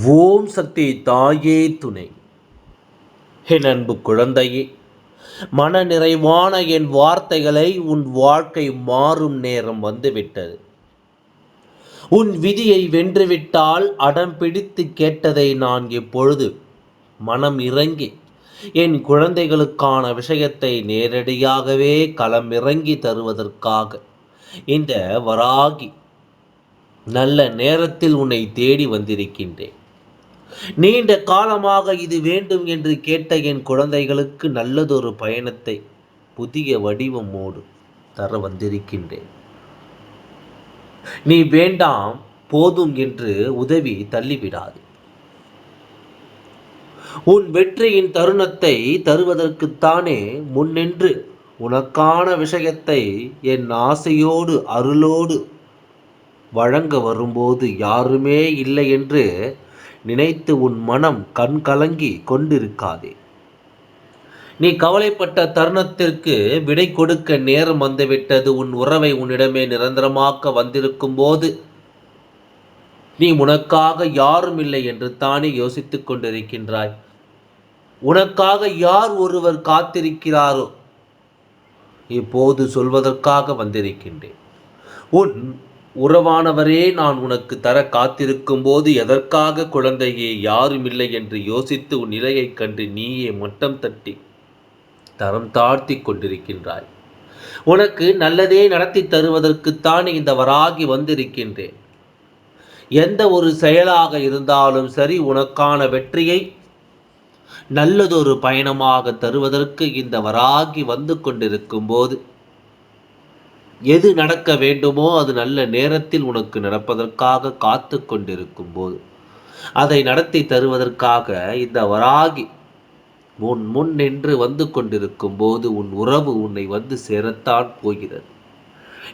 ஓம் சக்தி தாயே துணை. என் அன்பு குழந்தையே மன நிறைவான என் வார்த்தைகளை உன் வாழ்க்கை மாறும் நேரம் வந்துவிட்டது. உன் விதியை வென்றுவிட்டால் அடம் பிடித்து கேட்டதை நான் இப்பொழுது மனம் இறங்கி என் குழந்தைகளுக்கான விஷயத்தை நேரடியாகவே களம் இறங்கி தருவதற்காக இந்த வராகி நல்ல நேரத்தில் உன்னை தேடி வந்திருக்கின்றேன். நீண்ட காலமாக இது வேண்டும் என்று கேட்ட என் குழந்தைகளுக்கு நல்லதொரு பயணத்தை புதிய வடிவமோடு தர வந்திருக்கின்றேன். நீ வேண்டாம் போதும் என்று உதவி தள்ளிவிடாது. உன் வெற்றியின் தருணத்தை தருவதற்குத்தானே முன்னின்று உனக்கான விஷயத்தை என் ஆசையோடு அருளோடு வழங்க வரும்போது யாருமே இல்லை என்று நினைத்து உன் மனம் கண் கலங்கி கொண்டிருக்காதே. நீ கவலைப்பட்ட தருணத்திற்கு விடை கொடுக்க நேரம் வந்துவிட்டது. உன் உறவை உன்னிடமே நிரந்தரமாக்க வந்திருக்கும் போது நீ உனக்காக யாரும் இல்லை என்று தானே யோசித்துக் கொண்டிருக்கின்றாய். உனக்காக யார் ஒருவர் காத்திருக்கிறாரோ இப்போது சொல்வதற்காக வந்திருக்கின்றேன். உன் உறவானவரே நான் உனக்கு தர காத்திருக்கும் போது எதற்காக குழந்தையே யாரும் இல்லை என்று யோசித்து உன் நிலையைக் கண்டு நீயே மட்டம் தட்டி தரம் தாழ்த்தி கொண்டிருக்கின்றாய். உனக்கு நல்லதே நடத்தி தருவதற்குத்தான் இந்த வராகி வந்திருக்கின்றேன். எந்த ஒரு செயலாக இருந்தாலும் சரி உனக்கான வெற்றியை நல்லதொரு பயணமாக தருவதற்கு இந்த வராகி வந்து கொண்டிருக்கும் போது எது நடக்க வேண்டுமோ அது நல்ல நேரத்தில் உனக்கு நடப்பதற்காக காத்து கொண்டிருக்கும் போது அதை நடத்தி தருவதற்காக இந்த வராகி முன் முன் நின்று வந்து கொண்டிருக்கும் போது உன் உறவு உன்னை வந்து சேரத்தான் போகிறது.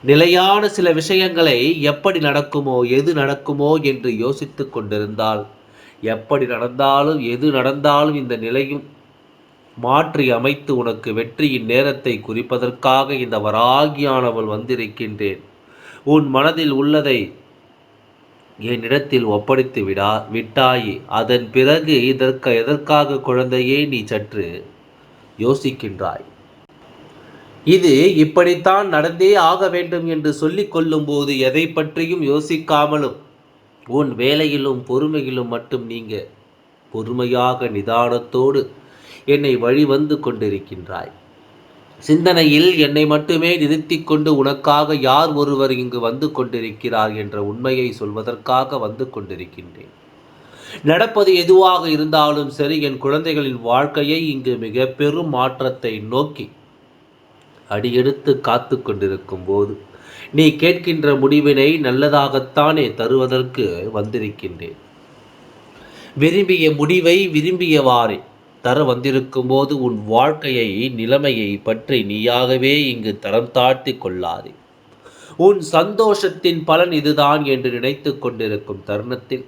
நிலையான சில விஷயங்களை எப்படி நடக்குமோ எது நடக்குமோ என்று யோசித்து கொண்டிருந்தால் எப்படி நடந்தாலும் எது நடந்தாலும் இந்த நிலையும் மாற்றி அமைத்து உனக்கு வெற்றியின் நேரத்தை குறிப்பதற்காக இந்த வராகியானவள் வந்திருக்கின்றேன். உன் மனதில் உள்ளதை என்னிடத்தில் ஒப்படைத்து விடா விட்டாயே. அதன் பிறகு இதற்கு எதற்காக குழந்தையே நீ சற்று யோசிக்கின்றாய். இது இப்படித்தான் நடந்தே ஆக வேண்டும் என்று சொல்லிக் கொள்ளும்போது எதை பற்றியும் யோசிக்காமலும் உன் வேலையிலும் பொறுமையிலும் மட்டும் நீங்க பொறுமையாக நிதானத்தோடு என்னை வழிவந்து கொண்டிருக்கின்றாய். சிந்தனையில் என்னை மட்டுமே நிறுத்தி கொண்டு உனக்காக யார் ஒருவர் இங்கு வந்து கொண்டிருக்கிறார் என்ற உண்மையை சொல்வதற்காக வந்து கொண்டிருக்கின்றேன். நடப்பது எதுவாக இருந்தாலும் சரி என் குழந்தைகளின் வாழ்க்கையை இங்கு மிக பெரும் மாற்றத்தை நோக்கி அடியெடுத்து காத்து கொண்டிருக்கும் போது நீ கேட்கின்ற முடிவினை நல்லதாகத்தானே தருவதற்கு வந்திருக்கின்றேன். விரும்பிய முடிவை விரும்பியவாறே தர வந்திருக்கும் போது உன் வாழ்க்கையை நிலைமையை பற்றி நீயாகவே இங்கு தரம் தாழ்த்தி கொள்ளாதே. உன் சந்தோஷத்தின் பலன் இதுதான் என்று நினைத்து கொண்டிருக்கும் தருணத்தில்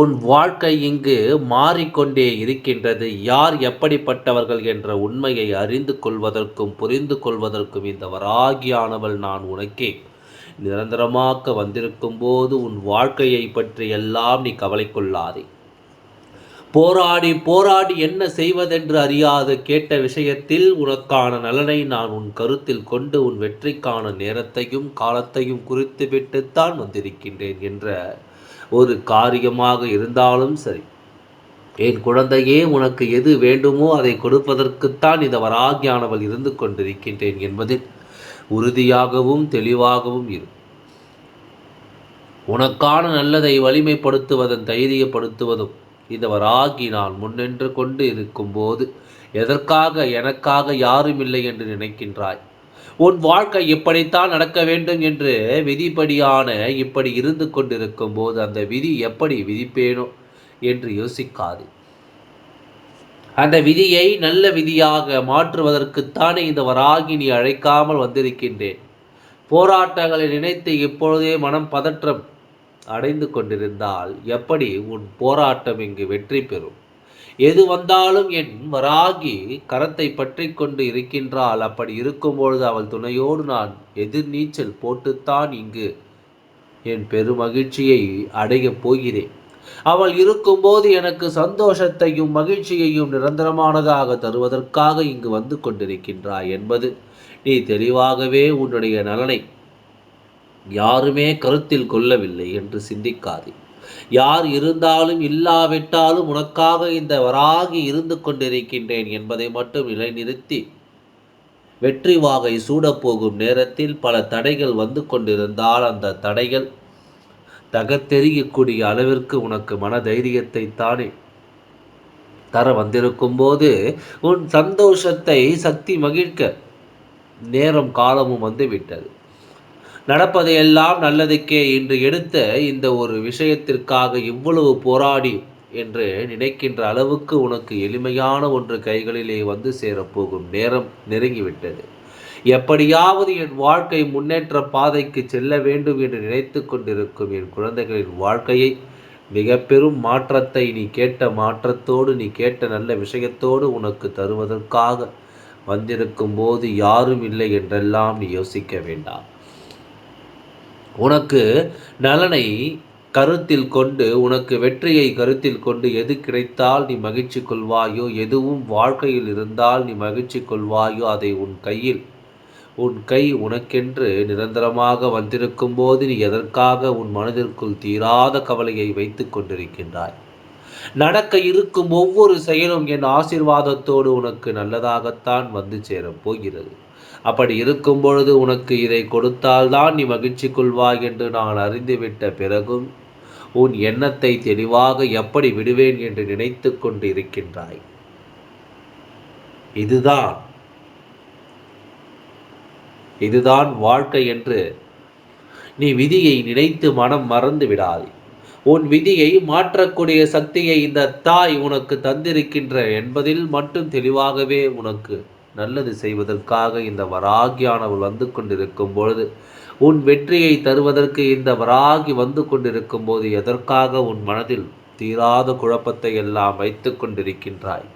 உன் வாழ்க்கை இங்கு மாறிக்கொண்டே இருக்கின்றது. யார் எப்படிப்பட்டவர்கள் என்ற உண்மையை அறிந்து கொள்வதற்கும் புரிந்து கொள்வதற்கும் இந்த வராகியானவள் நான் உனக்கே. நிரந்தரமாக்க வந்திருக்கும் போது உன் வாழ்க்கையை பற்றி எல்லாம் நீ கவலை கொள்ளாதே. போராடி போராடி என்ன செய்வதென்று அறியாது கேட்ட விஷயத்தில் உனக்கான நலனை நான் உன் கருத்தில் கொண்டு உன் வெற்றிக்கான நேரத்தையும் காலத்தையும் குறித்து விட்டுத்தான் வந்திருக்கின்றேன் என்ற ஒரு காரியமாக இருந்தாலும் சரி. என் குழந்தையே உனக்கு எது வேண்டுமோ அதை கொடுப்பதற்குத்தான் இந்த வராகியானவள் இருந்து கொண்டிருக்கின்றேன் என்பதில் உறுதியாகவும் தெளிவாகவும் இரு. உனக்கான நல்லதை வலிமைப்படுத்துவதன் தைரியப்படுத்துவதும் இந்த வராகி நான் முன்னின்று கொண்டு இருக்கும்போது எதற்காக எனக்காக யாரும் இல்லை என்று நினைக்கின்றாய்? உன் வாழ்க்கை இப்படித்தான் நடக்க வேண்டும் என்று விதிப்படியான இப்படி இருந்து கொண்டிருக்கும் போது அந்த விதி எப்படி விதிப்பேனோ என்று யோசிக்காது. அந்த விதியை நல்ல விதியாக மாற்றுவதற்குத்தானே இந்த வராகினி அழைக்காமல் வந்திருக்கின்றேன். போராட்டங்களை நினைத்து இப்பொழுதே மனம் பதற்றம். அடைந்து கொண்டிருந்தால் எப்படி உன் போராட்டம் இங்கு வெற்றி பெறும்? எது வந்தாலும் என் வராகி கரத்தை பற்றி கொண்டு இருக்கின்றாள் அப்படி இருக்கும்பொழுது அவள் துணையோடு நான் எதிர் நீச்சல் போட்டுத்தான் இங்கு என் பெருமகிழ்ச்சியை அடையப் போகிறேன். அவள் இருக்கும்போது எனக்கு சந்தோஷத்தையும் மகிழ்ச்சியையும் நிரந்தரமானதாக தருவதற்காக இங்கு வந்து கொண்டிருக்கின்றாய் என்பது நீ தெளிவாகவே உன்னுடைய நலனை யாருமே கருத்தில் கொள்ளவில்லை என்று சிந்திக்காதே. யார் இருந்தாலும் இல்லாவிட்டாலும் உனக்காக இந்த வராகி இருந்து கொண்டிருக்கின்றேன் என்பதை மட்டும் நிலைநிறுத்தி வெற்றி வாகை சூடப்போகும் நேரத்தில் பல தடைகள் வந்து கொண்டிருந்தால் அந்த தடைகள் தகத்தெறியக்கூடிய அளவிற்கு உனக்கு மன தைரியத்தை தானே தர வந்திருக்கும் போது உன் சந்தோஷத்தை சக்தி மகிழ்க்க நேரம் காலமும் வந்து விட்டது. நடப்பதையெல்லாம் நல்லதுக்கே இன்று எடுத்த இந்த ஒரு விஷயத்திற்காக இவ்வளவு போராடி என்று நினைக்கின்ற அளவுக்கு உனக்கு எளிமையான ஒன்று கைகளிலே வந்து சேரப்போகும் நேரம் நெருங்கிவிட்டது. எப்படியாவது என் வாழ்க்கை முன்னேற்ற பாதைக்கு செல்ல வேண்டும் என்று நினைத்து கொண்டிருக்கும் என் குழந்தைகளின் வாழ்க்கையை மிக பெரும் மாற்றத்தை நீ கேட்ட மாற்றத்தோடு நீ கேட்ட நல்ல விஷயத்தோடு உனக்கு தருவதற்காக வந்திருக்கும் போது யாரும் இல்லை என்றெல்லாம் நீ யோசிக்க வேண்டாம். உனக்கு நலனை கருத்தில் கொண்டு உனக்கு வெற்றியை கருத்தில் கொண்டு எது கிடைத்தால் நீ மகிழ்ச்சி கொள்வாயோ எதுவும் வாழ்க்கையில் இருந்தால் நீ மகிழ்ச்சி கொள்வாயோ அதை உன் கையில் உன் கை உனக்கென்று நிரந்தரமாக வந்திருக்கும் போது நீ எதற்காக உன் மனதிற்குள் தீராத கவலையை வைத்து கொண்டிருக்கின்றாய்? நடக்க இருக்கும் ஒவ்வொரு செயலும் என் ஆசிர்வாதத்தோடு உனக்கு நல்லதாகத்தான் வந்து சேரப் போகிறது. அப்படி இருக்கும் பொழுது உனக்கு இதை கொடுத்தால்தான் நீ மகிழ்ச்சி கொள்வாய் என்று நான் அறிந்துவிட்ட பிறகும் உன் எண்ணத்தை தெளிவாக எப்படி விடுவேன் என்று நினைத்து கொண்டு இருக்கின்றாய் இதுதான் இதுதான் வாழ்க்கை என்று நீ விதியை நினைத்து மனம் மறந்து விடாதே. உன் விதியை மாற்றக்கூடிய சக்தியை இந்த தாய் உனக்கு தந்திருக்கின்ற என்பதில் மட்டும் தெளிவாகவே உனக்கு நல்லது செய்வதற்காக இந்த வராகியானவள் வந்து கொண்டிருக்கும் பொழுது உன் வெற்றியை தருவதற்கு இந்த வராகி வந்து கொண்டிருக்கும் போது எதற்காக உன் மனதில் தீராத குழப்பத்தை எல்லாம் வைத்து கொண்டிருக்கின்றாய்?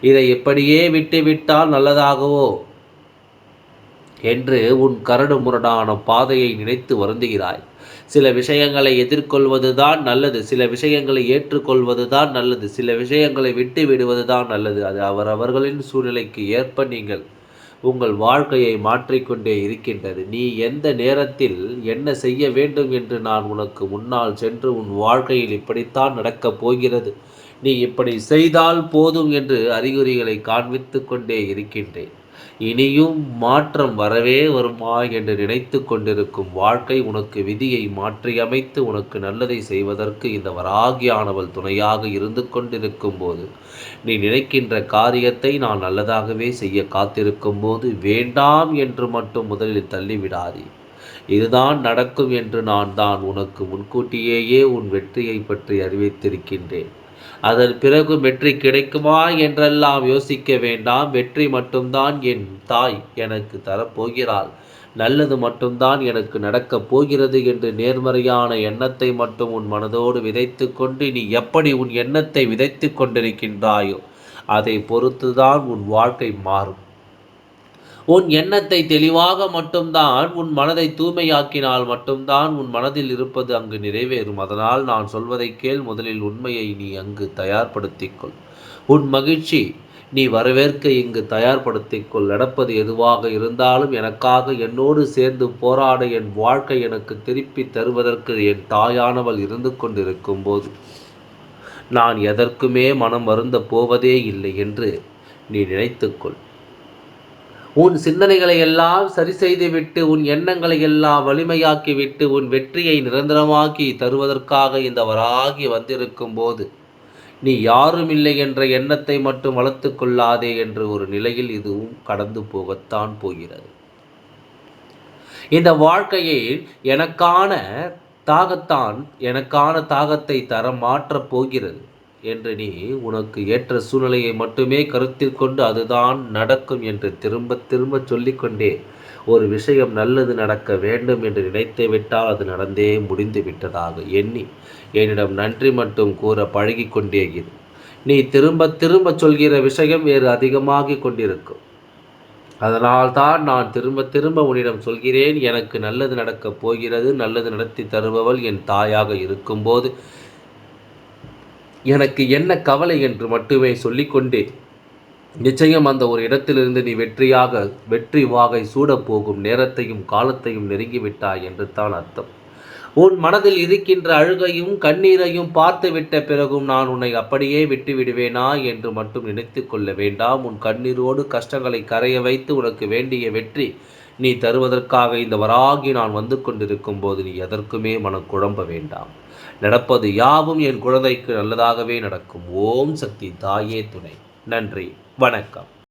இதை எப்படியே விட்டுவிட்டால் நல்லதாகவோ? என்று உன் கரடு முரடான பாதையை நினைத்து வருந்துகிறாய். சில விஷயங்களை எதிர்கொள்வது தான் நல்லது சில விஷயங்களை ஏற்றுக்கொள்வது தான் நல்லது சில விஷயங்களை விட்டு விடுவது தான் நல்லது. அது அவரவர்களின் சூழ்நிலைக்கு ஏற்ப நீங்கள் உங்கள் வாழ்க்கையை மாற்றிக்கொண்டே இருக்கின்றது. நீ எந்த நேரத்தில் என்ன செய்ய வேண்டும் என்று நான் உனக்கு முன்னால் சென்று உன் வாழ்க்கையில் இப்படித்தான் நடக்கப் போகிறது. நீ இப்படி செய்தால் போதும் என்று அறிகுறிகளை காண்பித்து கொண்டே இருக்கின்றேன். இனியும் மாற்றம் வரவே வருமா என்று நினைத்து கொண்டிருக்கும் வாழ்க்கை உனக்கு விதியை மாற்றியமைத்து உனக்கு நல்லதை செய்வதற்கு இந்த வராகியானவள் துணையாக இருந்து கொண்டிருக்கும் போது நீ நினைக்கின்ற காரியத்தை நான் நல்லதாகவே செய்ய காத்திருக்கும் போது வேண்டாம் என்று மட்டும் முதலில் தள்ளிவிடாதே. இதுதான் நடக்கும் என்று நான் தான் உனக்கு முன்கூட்டியேயே உன் வெற்றியை பற்றி அறிவித்திருக்கின்றேன். அதன் பிறகு வெற்றி கிடைக்குமா என்றெல்லாம் யோசிக்க வேண்டாம். வெற்றி மட்டும்தான் என் தாய் எனக்கு தரப்போகிறாள். நல்லது மட்டும்தான் எனக்கு நடக்கப் போகிறது என்று நேர்மறையான எண்ணத்தை மட்டும் உன் மனதோடு விதைத்து கொண்டு நீ எப்படி உன் எண்ணத்தை விதைத்து கொண்டிருக்கின்றாயோ அதை பொறுத்துதான் உன் வாழ்க்கை மாறும். உன் எண்ணத்தை தெளிவாக மட்டும்தான் உன் மனதை தூய்மையாக்கினால் மட்டும்தான் உன் மனதில் இருப்பது அங்கு நிறைவேறும். அதனால் நான் சொல்வதை கேள் முதலில் உண்மையை நீ அங்கு தயார்படுத்திக்கொள் உன் மகிழ்ச்சி நீ வரவேற்க இங்கு தயார்படுத்திக்கொள் நடப்பது எதுவாக இருந்தாலும் எனக்காக என்னோடு சேர்ந்து போராட என் வாழ்க்கை எனக்கு திருப்பி தருவதற்கு என் தாயானவள் இருந்து கொண்டிருக்கும் போது நான் எதற்குமே மனம் வருந்த போவதே இல்லை என்று நீ நினைத்துக்கொள் உன் சிந்தனைகளை எல்லாம் சரி செய்துவிட்டு உன் எண்ணங்களை எல்லாம் வலிமையாக்கிவிட்டு உன் வெற்றியை நிரந்தரமாக்கி தருவதற்காக இந்த வராகி வந்திருக்கும் போது நீ யாரும் இல்லை என்ற எண்ணத்தை மட்டும் வளர்த்து கொள்ளாதே என்ற ஒரு நிலையில் இதுவும் கடந்து போகத்தான் போகிறது. இந்த வாழ்க்கையை எனக்கான தாகத்தான் எனக்கான தாகத்தை தர மாற்றப் போகிறது. என்று நீ உனக்கு ஏற்ற சூழ்நிலையை மட்டுமே கருத்தில் கொண்டு அதுதான் நடக்கும் என்று திரும்ப திரும்ப சொல்லிக்கொண்டே ஒரு விஷயம் நல்லது நடக்க வேண்டும் என்று நினைத்து விட்டால் அது நடந்தே முடிந்து விட்டதாக எண்ணி என்னிடம் நன்றி மட்டும் கூற பழகி கொண்டே இரு. நீ திரும்ப திரும்ப சொல்கிற விஷயம் வேறு அதிகமாகிக் கொண்டிருக்கும். அதனால்தான் நான் திரும்ப திரும்ப உன்னிடம் சொல்கிறேன் எனக்கு நல்லது நடக்கப் போகிறது நல்லது நடத்தி தருபவள் என் தாயாக இருக்கும்போது எனக்கு என்ன கவலை என்று மட்டுமே சொல்லிக்கொண்டே நிச்சயம் அந்த ஒரு இடத்திலிருந்து நீ வெற்றியாக வெற்றி வாகை சூடப் போகும் நேரத்தையும் காலத்தையும் நெருங்கிவிட்டாய் என்று தான் அர்த்தம். உன் மனதில் இருக்கின்ற அழுகையும் கண்ணீரையும் பார்த்து விட்ட பிறகும் நான் உன்னை அப்படியே விட்டு விடுவேனா என்று மட்டும் நினைத்து கொள்ள வேண்டாம். உன் கண்ணீரோடு கஷ்டங்களை கரைய வைத்து உனக்கு வேண்டிய வெற்றி நீ தருவதற்காக இந்த வராகி நான் வந்து கொண்டிருக்கும் போது நீ எதற்குமே மனம் குழம்ப வேண்டாம். நடப்பது யாவும் என் குழந்தைக்கு நல்லதாகவே நடக்கும். ஓம் சக்தி தாயே துணை. நன்றி. வணக்கம்.